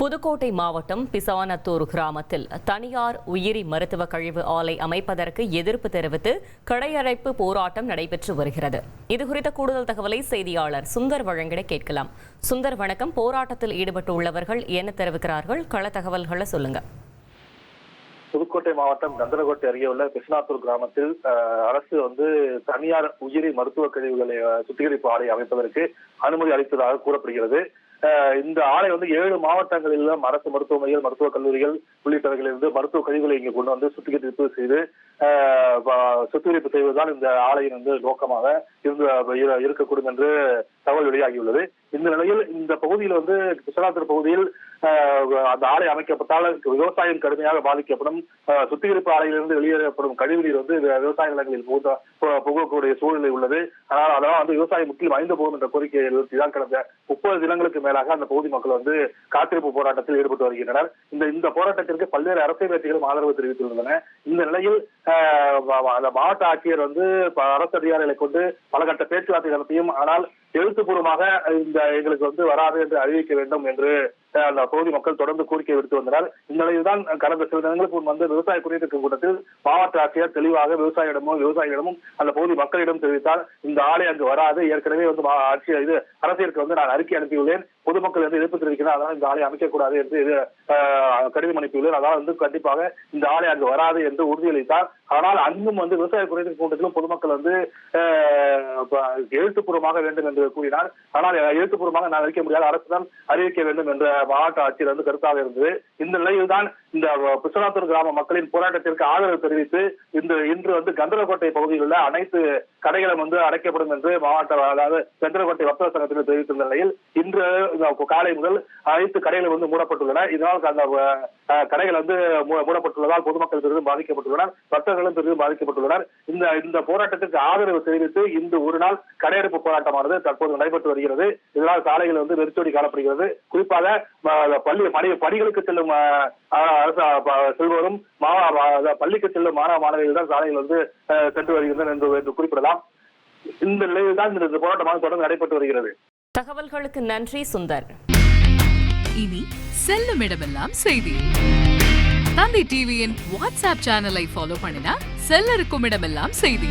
புதுக்கோட்டை மாவட்டம் பிசானத்தூர் கிராமத்தில் தனியார் உயிரி மருத்துவ கழிவு ஆலை அமைப்பதற்கு எதிர்ப்பு தெரிவித்து கடையடைப்பு போராட்டம் நடைபெற்று வருகிறது. இதுகுறித்த கூடுதல் தகவலை செய்தியாளர் சுந்தர் வழங்கிட கேட்கலாம். சுந்தர் வணக்கம். போராட்டத்தில் ஈடுபட்டு உள்ளவர்கள் என்ன தெரிவிக்கிறார்கள்? கள தகவல்களை சொல்லுங்க. புதுக்கோட்டை மாவட்டம் கந்தரகோட்டை அருகே உள்ள கிருஷ்ணாத்தூர் கிராமத்தில் அஹ், அரசு வந்து தனியார் உயிரி மருத்துவ கழிவுகளை சுத்திகரிப்பு ஆலை அமைப்பதற்கு அனுமதி அளித்ததாக கூறப்படுகிறது. இந்த ஆலை வந்து ஏழு மாவட்டங்களில் அரசு மருத்துவமனைகள் மருத்துவக் கல்லூரிகள் உள்ளிட்டவர்களிலிருந்து மருத்துவ கழிவுகளை இங்கே கொண்டு வந்து சுத்திகரிப்பு செய்து அஹ், சுத்திகரிப்பு செய்வதுதான் இந்த ஆலையின் வந்து நோக்கமாக இருந்து இருக்கக்கூடும் என்று தகவல் வெளியாகியுள்ளது. இந்த நிலையில் இந்த பகுதியில் வந்து கிருஷ்ணாத்தூர் பகுதியில் அந்த ஆலை அமைக்கப்பட்டால் விவசாயம் கடுமையாக பாதிக்கப்படும். சுத்திகரிப்பு ஆலையிலிருந்து வெளியேறப்படும் கழிவுநீர் வந்து வி- விவசாய நிலங்களில் புகுந்த புகக்கூடிய சூழ்நிலை உள்ளது. ஆனால் அதெல்லாம் வந்து விவசாயம் முற்றிலும் அழிந்து போகும் என்ற கோரிக்கையை எழுப்பிதான் கடந்த முப்பது தினங்களுக்கு மேலாக அந்த பகுதி மக்கள் வந்து காத்திருப்பு போராட்டத்தில் ஈடுபட்டு வருகின்றனர். இந்த இந்த போராட்டத்திற்கு பல்வேறு அரசியல் கட்சிகளும் ஆதரவு தெரிவித்துள்ளன. இந்த நிலையில் அந்த மாவட்ட ஆட்சியர் வந்து ப- அரசு அதிகாரிகளை கொண்டு பல கட்ட பேச்சுவார்த்தை நடத்தியும் ஆனால் எழுத்துப்பூர்வமாக இந்த எங்களுக்கு வந்து வராது என்று அறிவிக்க வேண்டும் என்று அந்த பகுதி மக்கள் தொடர்ந்து கோரிக்கை விடுத்து வந்தனர். இந்த நிலையில்தான் கடந்த சில தினங்களுக்கு முன் வந்து விவசாய குறைதீர்க்கும் கூட்டத்தில் மாவட்ட ஆட்சியர் தெளிவாக விவசாயிடமும் விவசாயிகளிடமும் அந்த பகுதி மக்களிடம் தெரிவித்தால் இந்த ஆலை அங்கு வராது. ஏற்கனவே வந்து மா- ஆட்சியர் இது அரசியலுக்கு வந்து நான் அறிக்கை அனுப்பியுள்ளேன். பொதுமக்கள் வந்து எதிர்ப்பு தெரிவிக்கிறார் அதனால் இந்த ஆலை அமைக்கக்கூடாது என்று இது கடிதம் அனுப்பியுள்ளேன். அதனால் வந்து கண்டிப்பாக இந்த ஆலை அங்கு வராது என்று உறுதியளித்தார். ஆனால் அங்கும் வந்து விவசாய குறைதீர்க்கும் கூட்டத்திலும் பொதுமக்கள் வந்து எழுத்துப்பூர்வமாக வேண்டும் என்று கூறினார். ஆனால் எழுத்துப்பூர்வமாக நான் அறிவிக்க முடியாது அரசு தான் அறிவிக்க வேண்டும் என்ற மாவட்ட ஆட்சியர் வந்து கருத்தாக இருந்தது. இந்த நிலையில் தான் இந்த பிசுனாத்தூர் கிராம மக்களின் போராட்டத்திற்கு ஆதரவு தெரிவித்து இந்த இன்று வந்து கந்தரக்கோட்டை பகுதியில் உள்ள அனைத்து கடைகளும் வந்து அடைக்கப்படும் என்று மாவட்ட அதாவது கந்தரக்கோட்டை வர்த்தக சங்கத்தினர் தெரிவித்திருந்த நிலையில் இன்று இந்த காலை முதல் அனைத்து கடைகளும் வந்து மூடப்பட்டுள்ளன. இதனால் அந்த கடைகள் வந்து மூடப்பட்டுள்ளதால் பொதுமக்கள் பெரிதும் பாதிக்கப்பட்டுள்ளனர் வர்த்தகர்களும் பெரிதும் பாதிக்கப்பட்டுள்ளனர். இந்த இந்த போராட்டத்திற்கு ஆதரவு தெரிவித்து இன்று ஒரு நாள் கடையெடுப்பு போராட்டமானது தற்போது நடைபெற்று வருகிறது. இதனால் சாலைகள் வந்து நெரிச்சோடி காணப்படுகிறது. குறிப்பாக பள்ளி பணி பணிகளுக்கு செல்லும் செல்வோரும் பள்ளிக்கு செல்லும் மாணவ மாணவிகள் தான் சாலைகள் வந்து சென்று வருகின்றனர் என்று என்று குறிப்பிடலாம். இந்த நிலையில் தான் இந்த போராட்டமானது தொடர்ந்து நடைபெற்று வருகிறது. தகவல்களுக்கு நன்றி சுந்தர். இனி செல்லும் இடமெல்லாம் செய்தி. தந்தை டிவியின் வாட்ஸ்அப் சேனலை ஃபாலோ பண்ணினா செல்ல இருக்கும் இடமெல்லாம் செய்தி.